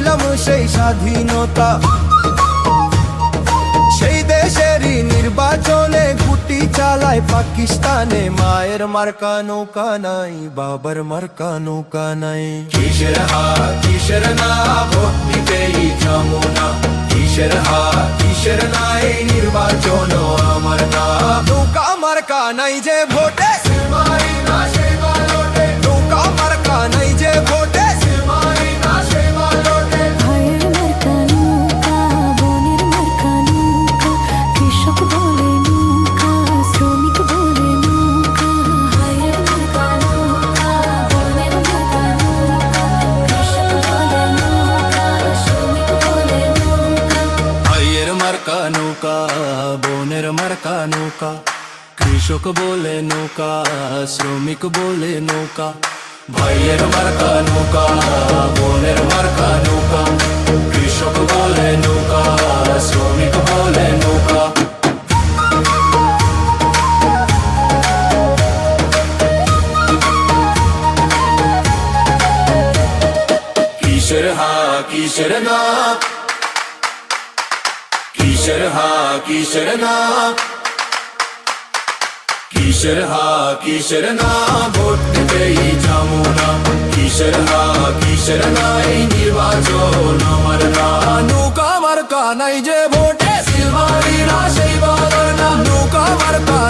পাচ্ছিলাম সেই স্বাধীনতা। সেই দেশেরই নির্বাচনে গুটি চালায় পাকিস্তানে মায়ের মার্কা নৌকা নাই বাবার মার্কা নৌকা নাই। কিসের হা কিসের না ভোট দিতেই যমুনা। কিসের হা কিসের নাই নির্বাচন আমার না। নৌকা মার্কা নাই যে ভোটে মার্কা নৌকা, বোনের মার্কা, নৌকা। কৃষক বলে নৌকা, শ্রমিক বলে নৌকা। ভাইয়ের মার্কা, নৌকা, বোনের মার্কা, নৌকা। কৃষক বলে নৌকা, শ্রমিক বলে নৌকা। কিসের হা কিসের না কিসের হা কিসের না। কিসের হা কিসের না, ভোট দিতেই যাব না। কিসের হা কিসের নাই, নির্বাচন আমার না। নৌকা মার্কা নাই যে ভোটে সিলভারি না সেই বালর না। নৌকা মার্কা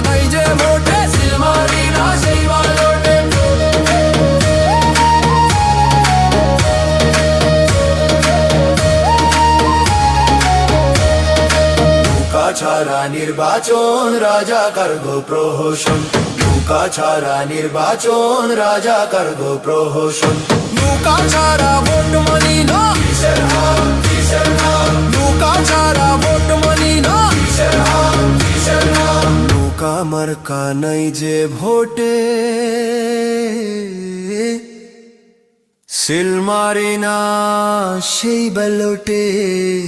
ছাড়া নির্বাচন রাজা কার্গো প্রহসন। নৌকা ছাড়া নির্বাচন রাজা কার্গো প্রহসন। নৌকা ছাড়া ভোট মানি না। নৌকা ছাড়া ভোট মানি না। নৌকা মার্কা নাই যে ভোটে। সিল মারি না সেই ব্যালটে।